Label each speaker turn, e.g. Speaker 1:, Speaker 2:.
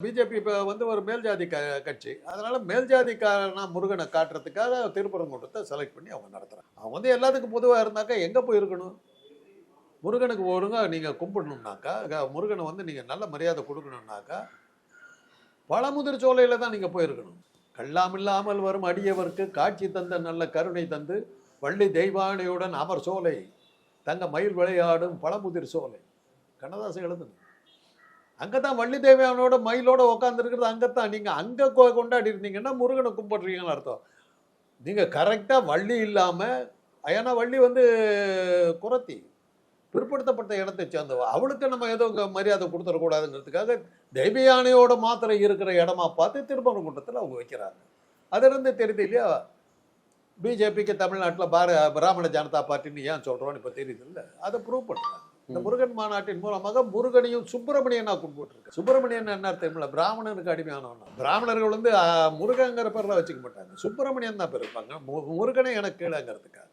Speaker 1: BJP இப்போ வந்து ஒரு மேல் ஜாதி க கட்சி. அதனால் மேல்ஜாதிக்காரனா முருகனை காட்டுறதுக்காக திருப்பரங்குன்றத்தை செலக்ட் பண்ணி அவங்க நடத்துகிறாங்க அவங்க வந்து எல்லாத்துக்கும் பொதுவாக இருந்தாக்கா எங்கே போயிருக்கணும்? முருகனுக்கு ஒழுங்காக நீங்கள் கும்பிடணும்னாக்கா க- முருகனை வந்து நீங்கள் நல்ல மரியாதை கொடுக்கணும்னாக்கா பழமுதிர் சோலையில் தான் நீங்கள் போயிருக்கணும். கல்லாமில்லாமல் வரும் அடியவர்க்கு காட்சி தந்த நல்ல கருணை தந்து வள்ளி தெய்வானையுடன் அமர் சோலை தங்க மயில் விளையாடும் பழமுதிர் சோலை. கண்ணதாசன் எழுதணும் அங்கே தான் வள்ளி தேவியானோட மயிலோட உட்காந்துருக்கிறது அங்கே தான் நீங்கள் அங்கே கொண்டாடி இருந்தீங்கன்னா முருகனை கும்பிட்றீங்கன்னு அர்த்தம். நீங்கள் கரெக்டாக வள்ளி இல்லாமல் ஏன்னா வள்ளி வந்து குரத்தி பிற்படுத்தப்பட்ட இடத்தை சேர்ந்தவ. அவளுக்கு நம்ம ஏதோ மரியாதை கொடுத்துடக்கூடாதுங்கிறதுக்காக தெய்வ யானையோட மாத்திரை இருக்கிற இடமா பார்த்து திருப்பரங்குன்றத்தில் அவங்க வைக்கிறாங்க. அதிலிருந்து தெரியுது இல்லையா? பிஜேபிக்கு தமிழ்நாட்டில் பார பிராமண ஜனதா பார்ட்டின்னு ஏன் சொல்கிறோன்னு இப்போ தெரியுது இல்லை. அதை ப்ரூவ் பண்ணுறாங்க. இந்த முருகன் மாநாட்டின் மூலமாக முருகனையும் சுப்பிரமணியனா கும்பிட்டுருக்கு சுப்பிரமணியன் என்ன அர்த்தம் பிராமணனுக்கு அடிமையானவன்? பிராமணர்கள் வந்து முருகங்கிற பேர்லாம் வச்சுக்க மாட்டாங்க. சுப்பிரமணியன் தான் பேர் இருப்பாங்க மு- எனக்கு கீழேங்கிறதுக்காக.